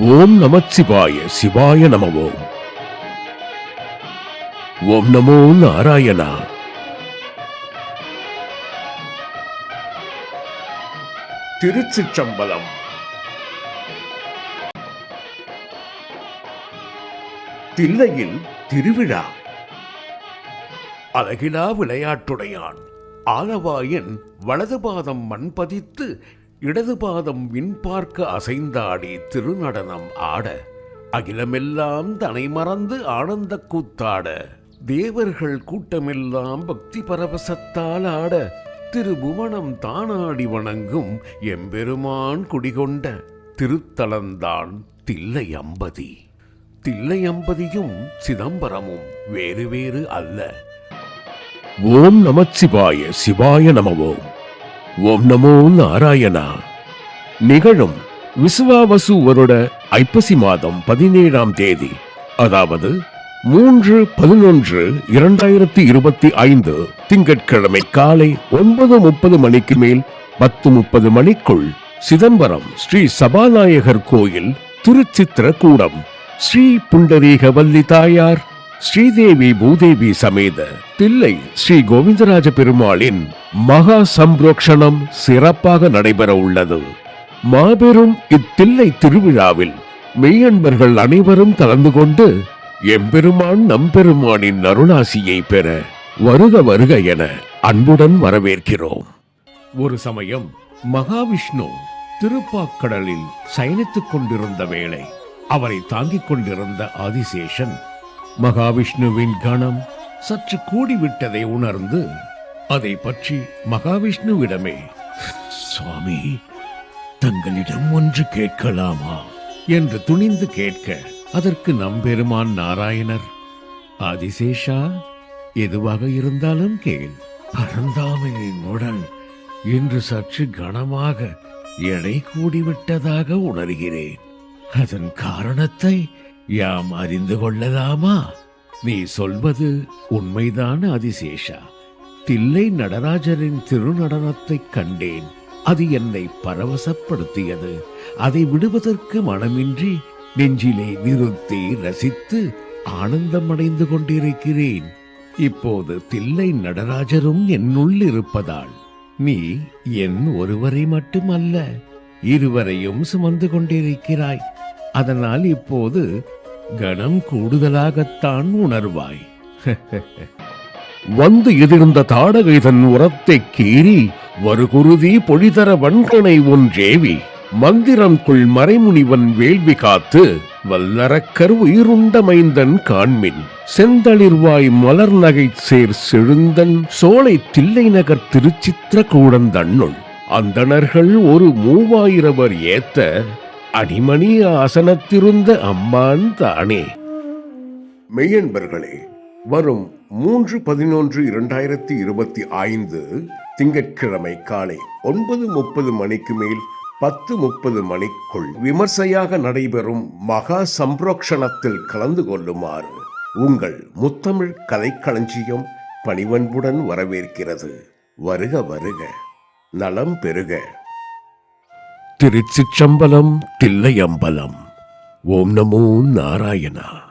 ஓம் நம சிவாய நம ஓம் ஓம் நமோ நாராயணா. திருச்சிற்றம்பலம். தில்லையில் திருவிழா. அழகிலா விளையாட்டுடையான் ஆலவாயன் வலது பாதம் மண் பதித்து இடது பாதம் விண்பார்க்க அசைந்தாடி திருநடனம் ஆட அகிலமெல்லாம் தனை மறந்து ஆனந்த கூத்தாட தேவர்கள் கூட்டமெல்லாம் பக்தி பரவசத்தால் ஆட திருபுவனம் தானாடி வணங்கும் எம்பெருமான் குடிகொண்ட திருத்தலந்தான் தில்லை அம்பதி. தில்லை அம்பதியும் சிதம்பரமும் வேறு வேறு அல்ல. ஓம் நமச்சிவாய சிவாய நம ஓம் நமோ நாராயணா. நிகழும் விசுவாவசு வருட ஐப்பசி மாதம் பதினேழாம் தேதி அதாவது மூன்று பதினொன்று இரண்டாயிரத்தி இருபத்தி ஐந்து திங்கட்கிழமை காலை ஒன்பது முப்பது மணிக்கு மேல் பத்து முப்பது மணிக்குள் சிதம்பரம் ஸ்ரீ சபாநாயகர் கோயில் திருச்சித்திர கூடம் ஸ்ரீ புண்டரீகவல்லி தாயார் ஸ்ரீதேவி பூதேவி சமேத தில்லை ஸ்ரீ கோவிந்தராஜ பெருமாளின் மகா சம்பரோக்ஷணம் சிறப்பாக நடைபெற உள்ளது. மாபெரும் இத்தில்லை திருவிழாவில் மெய்யன்பர்கள் அனைவரும் கலந்து கொண்டு எம்பெருமான் நம்பெருமானின் அருளாசியை பெற வருக வருக என அன்புடன் வரவேற்கிறோம். ஒரு சமயம் மகாவிஷ்ணு திருப்பாக்கடலில் சயனித்துக் கொண்டிருந்த வேளை அவரை தாங்கிக் கொண்டிருந்த ஆதிசேஷன் மகாவிஷ்ணுவின் கணம் சற்று கூடிவிட்டதை உணர்ந்து அதை பற்றி மகாவிஷ்ணுவிடமே சுவாமி தங்களிடம் ஒன்று கேட்கலாமா? என்று துணிந்து கேட்க அதற்கு நம்பெருமான் நாராயணர் ஆதிசேஷா எதுவாக இருந்தாலும் கேள் பரந்தாமனின் உடல் இன்று சற்று கனமாக எடை கூடிவிட்டதாக உணர்கிறேன். அதன் காரணத்தை யாம் அறிந்து கொள்ளலாமா? நீ சொல்வது உண்மைதான அதிசேஷா. தில்லை நடராஜரின் திருநடனத்தைக் கண்டேன். அது என்னை பரவசப்படுத்தியது. அதை விடுவதற்கு மனமின்றி நெஞ்சிலே நிறுத்தி ரசித்து ஆனந்தமடைந்து கொண்டிருக்கிறேன். இப்போது தில்லை நடராஜரும் என்னுள் இருப்பதால் நீ என் ஒருவரை மட்டுமல்ல இருவரையும் சுமந்து கொண்டிருக்கிறாய். அதனால் இப்போது கணம் கூடுதலாகத்தான் உணர்வாய். வந்து எதிர்ந்த தாடகை தன் உரத்தை கீறி வருகுருதி பொழிதர வன்கணை ஒன்றேவி மந்திரம் கொள் மறைமுனிவன் வேள்வி காத்து வல்லரக்கர் உயிருண்ட மைந்தன் காண்மின் செந்தளிர்வாய் மலர் நகை சேர் செழுந்தன் சோலை தில்லை நகர் திருச்சித்திர கூடந்தன்னுள் அந்தணர்கள் ஒரு மூவாயிரவர் ஏத்த அடிமணி ஆசனத்திருந்த அம்மான் தானே. மெய்யன்பர்களே வரும் மூன்று பதினொன்று இரண்டாயிரத்தி இருபத்தி ஐந்து திங்கட்கிழமை காலை ஒன்பது முப்பது மணிக்கு மேல் பத்து முப்பது மணிக்குள் விமர்சையாக நடைபெறும் மகா சம்பரோக்ஷணத்தில் கலந்து கொள்ளுமாறு உங்கள் முத்தமிழ் கலைக்களஞ்சியம் பணிவன்புடன் வரவேற்கிறது. வருக வருக. நலம் பெருக திருச்சிற்றம்பலம் தில்லையம்பலம். ஓம் நமோ நாராயணா.